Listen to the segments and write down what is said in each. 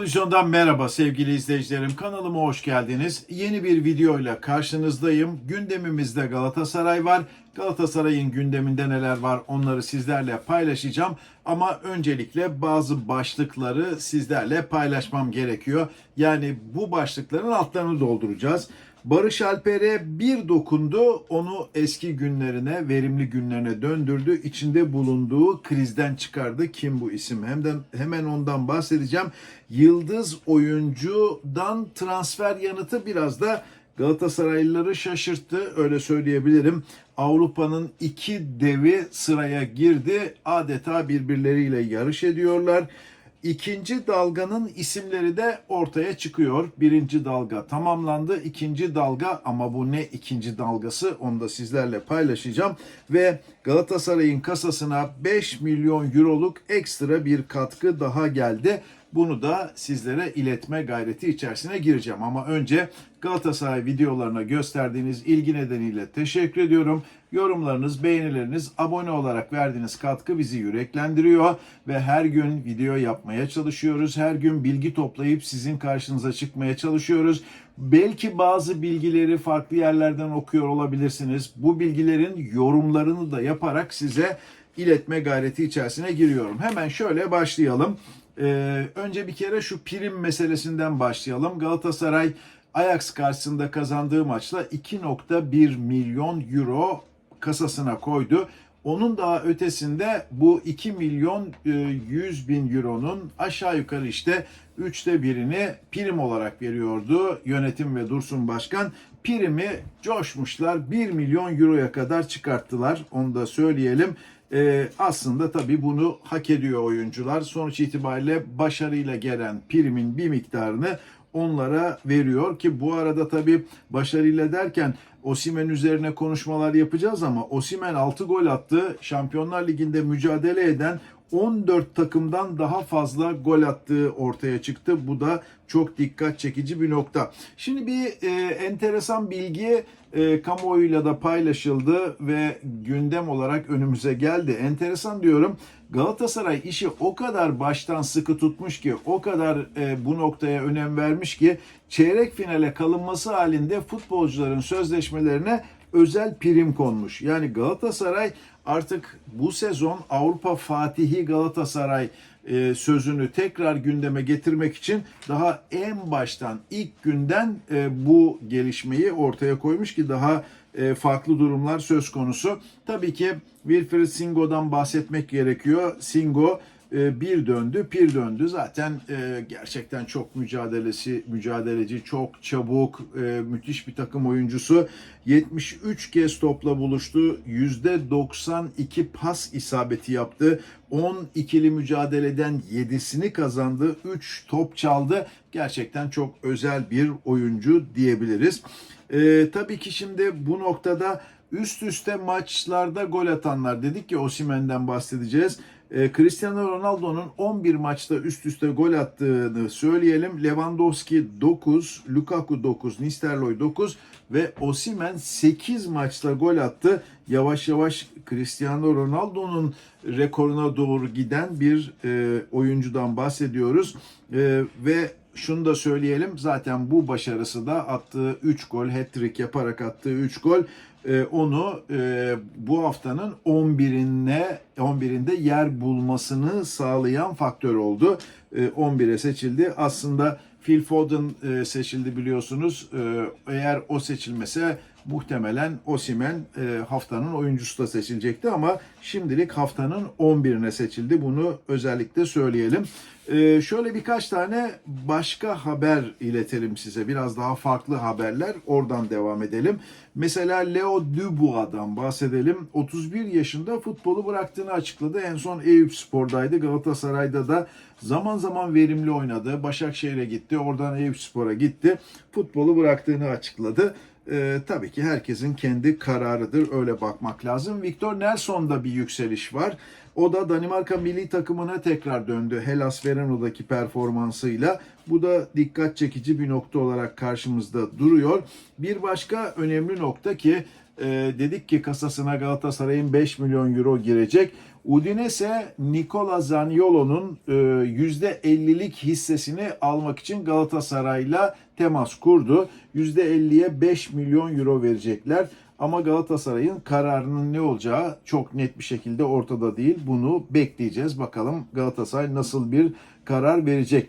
Futbol Vizyon'dan merhaba sevgili izleyicilerim. Kanalıma hoş geldiniz. Yeni bir videoyla karşınızdayım. Gündemimizde Galatasaray var. Galatasaray'ın gündeminde neler var onları sizlerle paylaşacağım. Ama öncelikle bazı başlıkları sizlerle paylaşmam gerekiyor. Yani bu başlıkların altlarını dolduracağız. Barış Alper'e bir dokundu, onu eski günlerine, verimli günlerine döndürdü. İçinde bulunduğu krizden çıkardı. Kim bu isim? Hem de hemen ondan bahsedeceğim. Yıldız oyuncudan transfer yanıtı biraz da Galatasaraylıları şaşırttı öyle söyleyebilirim. Avrupa'nın iki devi sıraya girdi. Adeta birbirleriyle yarış ediyorlar. İkinci dalganın isimleri de ortaya çıkıyor. Birinci dalga tamamlandı. İkinci dalga ama bu ne ikinci dalgası onu da sizlerle paylaşacağım. Ve Galatasaray'ın kasasına 5 milyon euroluk ekstra bir katkı daha geldi. Bunu da sizlere iletme gayreti içerisine gireceğim. Ama önce Galatasaray videolarına gösterdiğiniz ilgi nedeniyle teşekkür ediyorum. Yorumlarınız, beğenileriniz, abone olarak verdiğiniz katkı bizi yüreklendiriyor ve her gün video yapmaya çalışıyoruz. Her gün bilgi toplayıp sizin karşınıza çıkmaya çalışıyoruz. Belki bazı bilgileri farklı yerlerden okuyor olabilirsiniz. Bu bilgilerin yorumlarını da yaparak size iletme gayreti içerisine giriyorum. Hemen şöyle başlayalım. Ee, önce bir kere şu prim meselesinden başlayalım. Galatasaray Ajax karşısında kazandığı maçla 2.1 milyon euro kasasına koydu. Onun daha ötesinde bu 2 milyon e, 100 bin euronun aşağı yukarı işte üçte birini prim olarak veriyordu yönetim ve Dursun Başkan. Primi coşmuşlar 1 milyon euroya kadar çıkarttılar onu da söyleyelim. Ee, aslında tabii bunu hak ediyor oyuncular. Sonuç itibariyle başarıyla gelen primin bir miktarını onlara veriyor ki bu arada tabii başarıyla derken Osimen üzerine konuşmalar yapacağız ama Osimen 6 gol attı. Şampiyonlar Ligi'nde mücadele eden 14 takımdan daha fazla gol attığı ortaya çıktı. Bu da çok dikkat çekici bir nokta. Şimdi bir e, enteresan bilgi e, kamuoyuyla da paylaşıldı ve gündem olarak önümüze geldi. Enteresan diyorum. Galatasaray işi o kadar baştan sıkı tutmuş ki, o kadar e, bu noktaya önem vermiş ki çeyrek finale kalınması halinde futbolcuların sözleşmelerine özel prim konmuş. Yani Galatasaray artık bu sezon Avrupa Fatihi Galatasaray e, sözünü tekrar gündeme getirmek için daha en baştan ilk günden e, bu gelişmeyi ortaya koymuş ki daha e, farklı durumlar söz konusu. Tabii ki Wilfried Singo'dan bahsetmek gerekiyor. Singo bir döndü, pir döndü. Zaten e, gerçekten çok mücadelesi, mücadeleci, çok çabuk, e, müthiş bir takım oyuncusu. 73 kez topla buluştu. %92 pas isabeti yaptı. 10 ikili mücadeleden 7'sini kazandı. 3 top çaldı. Gerçekten çok özel bir oyuncu diyebiliriz. E, tabii ki şimdi bu noktada üst üste maçlarda gol atanlar dedik ki Osimen'den bahsedeceğiz. E, Cristiano Ronaldo'nun 11 maçta üst üste gol attığını söyleyelim. Lewandowski 9, Lukaku 9, Nistelrooy 9 ve Osimen 8 maçta gol attı. Yavaş yavaş Cristiano Ronaldo'nun rekoruna doğru giden bir e, oyuncudan bahsediyoruz. E, ve şunu da söyleyelim zaten bu başarısı da attığı 3 gol hat-trick yaparak attığı 3 gol e, onu e, bu haftanın 11'ine 11'inde yer bulmasını sağlayan faktör oldu. E, 11'e seçildi. Aslında Phil Foden e, seçildi biliyorsunuz. E, eğer o seçilmese muhtemelen Osimen e, haftanın oyuncusu da seçilecekti ama şimdilik haftanın 11'ine seçildi. Bunu özellikle söyleyelim. E, şöyle birkaç tane başka haber iletelim size. Biraz daha farklı haberler. Oradan devam edelim. Mesela Leo Dubois'dan bahsedelim. 31 yaşında futbolu bıraktığını açıkladı. En son Eyüp Spor'daydı. Galatasaray'da da zaman zaman verimli oynadı. Başakşehir'e gitti. Oradan Eyüp Spor'a gitti. Futbolu bıraktığını açıkladı. Ee, tabii ki herkesin kendi kararıdır. Öyle bakmak lazım. Victor Nelson'da bir yükseliş var. O da Danimarka milli takımına tekrar döndü. Hellas Verano'daki performansıyla. Bu da dikkat çekici bir nokta olarak karşımızda duruyor. Bir başka önemli nokta ki e, dedik ki kasasına Galatasaray'ın 5 milyon euro girecek. Udinese Nicola Zaniolo'nun e, %50'lik hissesini almak için Galatasaray'la temas kurdu. %50'ye 5 milyon euro verecekler. Ama Galatasaray'ın kararının ne olacağı çok net bir şekilde ortada değil. Bunu bekleyeceğiz. Bakalım Galatasaray nasıl bir karar verecek.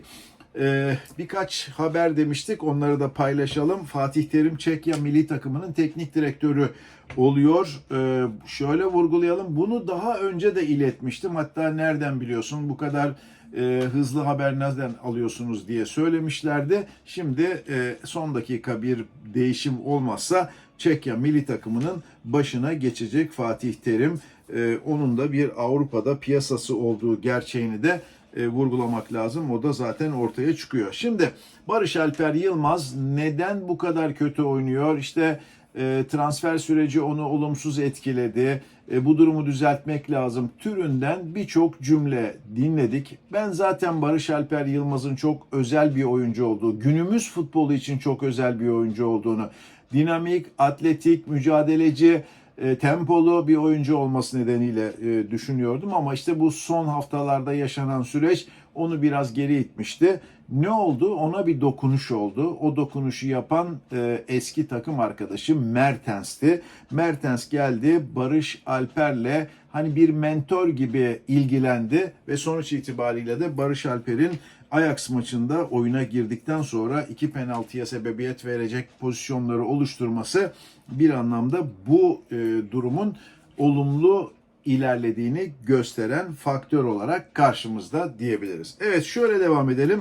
Ee, birkaç haber demiştik. Onları da paylaşalım. Fatih Terim Çekya milli takımının teknik direktörü oluyor. Ee, şöyle vurgulayalım. Bunu daha önce de iletmiştim. Hatta nereden biliyorsun bu kadar e, hızlı haber nereden alıyorsunuz diye söylemişlerdi. Şimdi e, son dakika bir değişim olmazsa Çekya milli takımının başına geçecek Fatih Terim. E, onun da bir Avrupa'da piyasası olduğu gerçeğini de e, vurgulamak lazım. O da zaten ortaya çıkıyor. Şimdi Barış Alper Yılmaz neden bu kadar kötü oynuyor? İşte e, transfer süreci onu olumsuz etkiledi. E, bu durumu düzeltmek lazım. Türünden birçok cümle dinledik. Ben zaten Barış Alper Yılmaz'ın çok özel bir oyuncu olduğu, günümüz futbolu için çok özel bir oyuncu olduğunu, dinamik, atletik, mücadeleci, e, tempolu bir oyuncu olması nedeniyle e, düşünüyordum ama işte bu son haftalarda yaşanan süreç onu biraz geri itmişti. Ne oldu? Ona bir dokunuş oldu. O dokunuşu yapan e, eski takım arkadaşı Mertens'ti. Mertens geldi Barış Alper'le hani bir mentor gibi ilgilendi ve sonuç itibariyle de Barış Alper'in Ajax maçında oyuna girdikten sonra iki penaltıya sebebiyet verecek pozisyonları oluşturması bir anlamda bu e, durumun olumlu ilerlediğini gösteren faktör olarak karşımızda diyebiliriz. Evet şöyle devam edelim.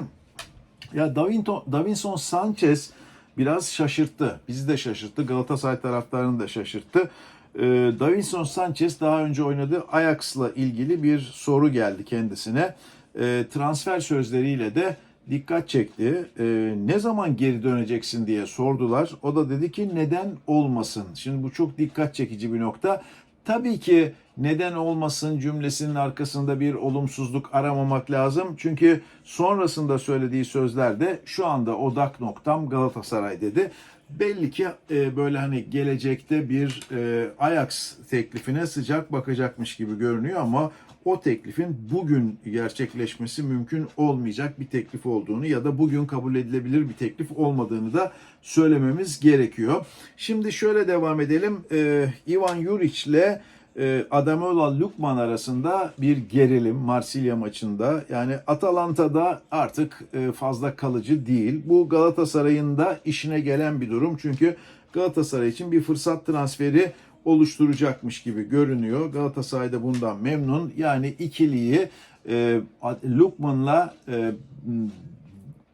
Ya Davinton, Davinson Sanchez biraz şaşırttı. Bizi de şaşırttı. Galatasaray taraftarını da şaşırttı. Ee, Davinson Sanchez daha önce oynadığı Ajax'la ilgili bir soru geldi kendisine. Ee, transfer sözleriyle de dikkat çekti. Ee, ne zaman geri döneceksin diye sordular. O da dedi ki neden olmasın. Şimdi bu çok dikkat çekici bir nokta. Tabii ki neden olmasın cümlesinin arkasında bir olumsuzluk aramamak lazım. Çünkü sonrasında söylediği sözlerde şu anda odak noktam Galatasaray dedi. Belli ki e, böyle hani gelecekte bir e, Ajax teklifine sıcak bakacakmış gibi görünüyor ama o teklifin bugün gerçekleşmesi mümkün olmayacak bir teklif olduğunu ya da bugün kabul edilebilir bir teklif olmadığını da söylememiz gerekiyor. Şimdi şöyle devam edelim. Ee, Ivan Juric ile e, Adamola Lukman arasında bir gerilim Marsilya maçında. Yani Atalanta'da artık e, fazla kalıcı değil. Bu Galatasaray'ın da işine gelen bir durum. Çünkü Galatasaray için bir fırsat transferi oluşturacakmış gibi görünüyor. Galatasaray da bundan memnun. Yani ikiliyi e, Lukman'la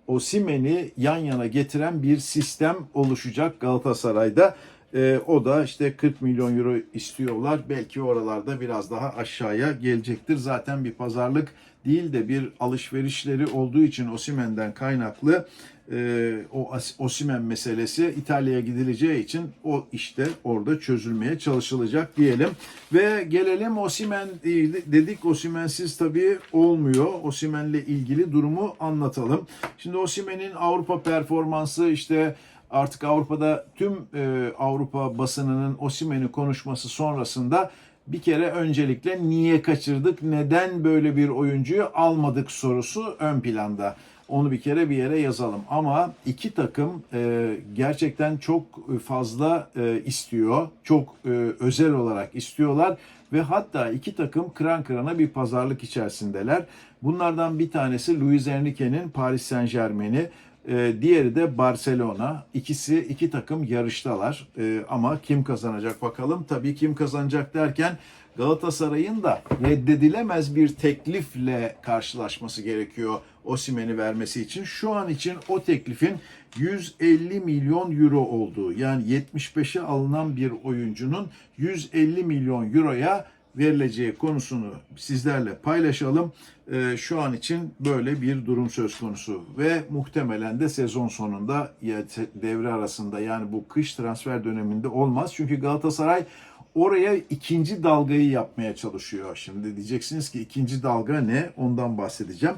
Osimen'i yan yana getiren bir sistem oluşacak Galatasaray'da. E, o da işte 40 milyon euro istiyorlar. Belki oralarda biraz daha aşağıya gelecektir. Zaten bir pazarlık değil de bir alışverişleri olduğu için Osimen'den kaynaklı e, o Osimen meselesi İtalya'ya gidileceği için o işte orada çözülmeye çalışılacak diyelim. Ve gelelim Osimen dedik Osimensiz tabii olmuyor. Osimen'le ilgili durumu anlatalım. Şimdi Osimen'in Avrupa performansı işte artık Avrupa'da tüm e, Avrupa basınının Osimen'i konuşması sonrasında bir kere öncelikle niye kaçırdık, neden böyle bir oyuncuyu almadık sorusu ön planda. Onu bir kere bir yere yazalım. Ama iki takım e, gerçekten çok fazla e, istiyor. Çok e, özel olarak istiyorlar. Ve hatta iki takım kıran kırana bir pazarlık içerisindeler. Bunlardan bir tanesi Luis Enrique'nin Paris Saint Germain'i. E, diğeri de Barcelona. İkisi iki takım yarıştalar. E, ama kim kazanacak bakalım. Tabii kim kazanacak derken Galatasaray'ın da reddedilemez bir teklifle karşılaşması gerekiyor Osimen'i vermesi için. Şu an için o teklifin 150 milyon euro olduğu yani 75'e alınan bir oyuncunun 150 milyon euroya verileceği konusunu sizlerle paylaşalım. Ee, şu an için böyle bir durum söz konusu ve muhtemelen de sezon sonunda devre arasında yani bu kış transfer döneminde olmaz. Çünkü Galatasaray oraya ikinci dalgayı yapmaya çalışıyor. Şimdi diyeceksiniz ki ikinci dalga ne? Ondan bahsedeceğim.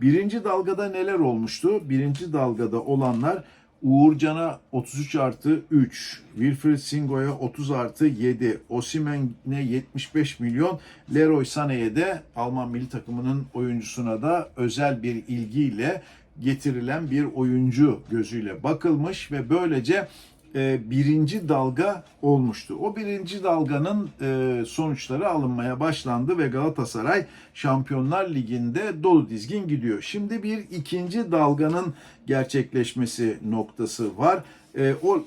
Birinci dalgada neler olmuştu? Birinci dalgada olanlar Uğurcan'a 33 artı 3, Wilfried Singo'ya 30 artı 7, Osimen'e 75 milyon, Leroy Sané'ye de Alman milli takımının oyuncusuna da özel bir ilgiyle getirilen bir oyuncu gözüyle bakılmış ve böylece e, birinci dalga olmuştu. O birinci dalganın e, sonuçları alınmaya başlandı ve Galatasaray Şampiyonlar Ligi'nde dolu dizgin gidiyor. Şimdi bir ikinci dalganın gerçekleşmesi noktası var. E, o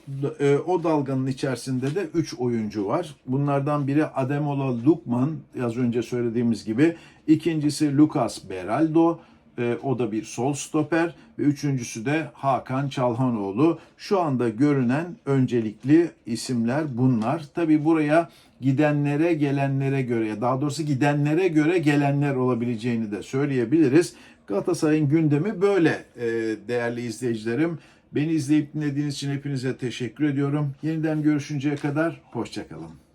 o dalganın içerisinde de 3 oyuncu var. Bunlardan biri Ademola Lukman, az önce söylediğimiz gibi. İkincisi Lucas Beraldo, e, o da bir sol stoper ve üçüncüsü de Hakan Çalhanoğlu. Şu anda görünen öncelikli isimler bunlar. Tabi buraya gidenlere gelenlere göre daha doğrusu gidenlere göre gelenler olabileceğini de söyleyebiliriz. Galatasaray'ın gündemi böyle e, değerli izleyicilerim. Beni izleyip dinlediğiniz için hepinize teşekkür ediyorum. Yeniden görüşünceye kadar hoşçakalın.